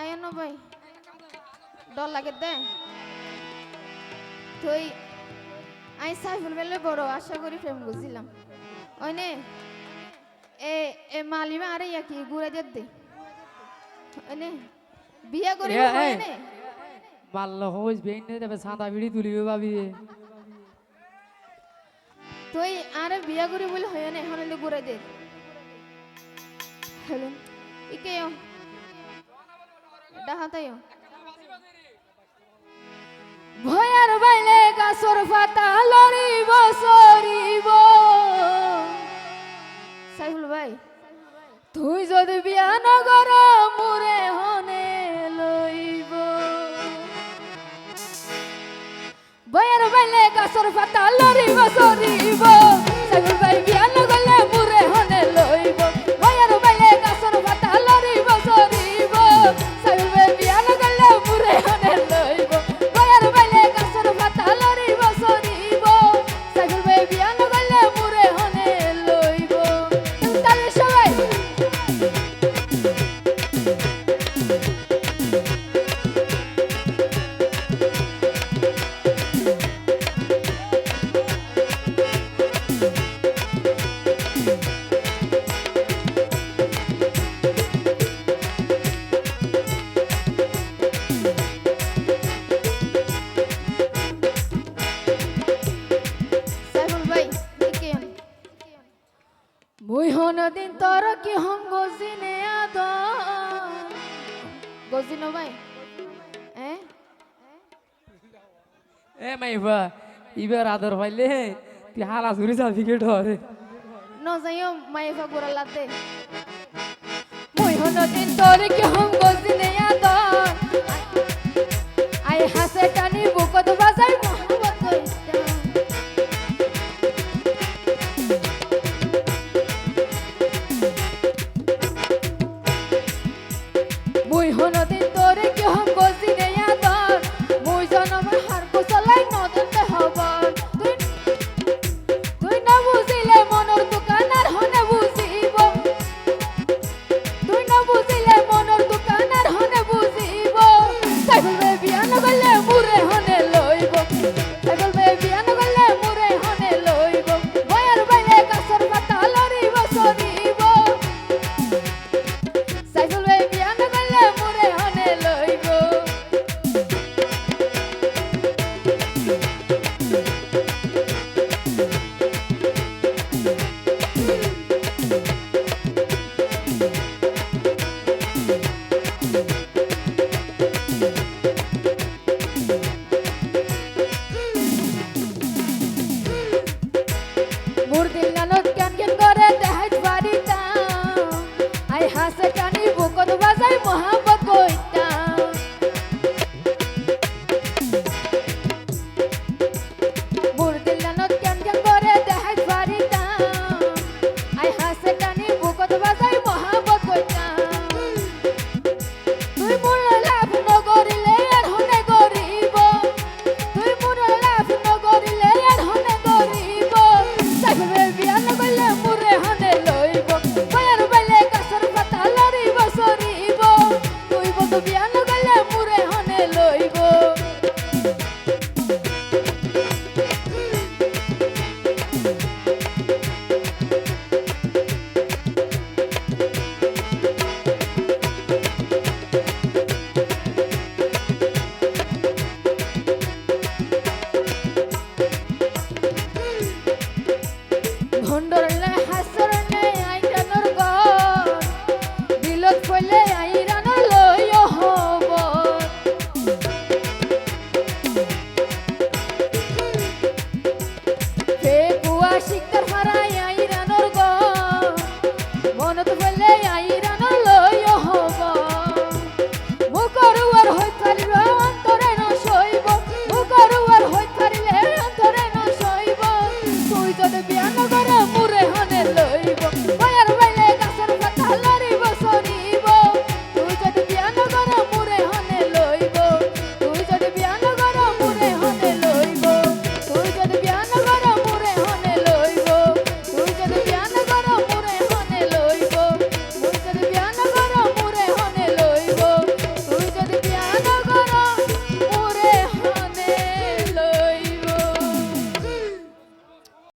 আয় না ভাই ডর লাগে দে তুই আই সাইফুল বেলে বড় আশা করি প্রেম বুঝিলাম ওইনে এ এ মালিমা আরে ইয়া কি ঘুরে যেত দে ওইনে বিয়া করি। ওইনে মাল্ল হোস বেইন নে তবে সাদা বিড়ি তুলিবে ভাবি তুই আরে বিয়া করি বলে হয় না এখন ঘুরে দে ইকে ডাহাতায় ভয়ার বাইলে গাছর পাতা লরিব সরিব। সাইফুল ভাই, তুই যদি বিয়া নগর মুরে হনে লইব। বয়ার বাইলে গাছর পাতা লরিব সরিব। মুই হন দিন তোর কি হম গজিনে আদ গজিন ভাই। এ? মাইবা ইবার আদর পাইলে তুই হালা চুরি যাবি কে ডরে ন যাইও মাইফা গোরা লাতে মুই হন দিন তোর কি হম গজিনে ভণ্ডর হাসা Piano.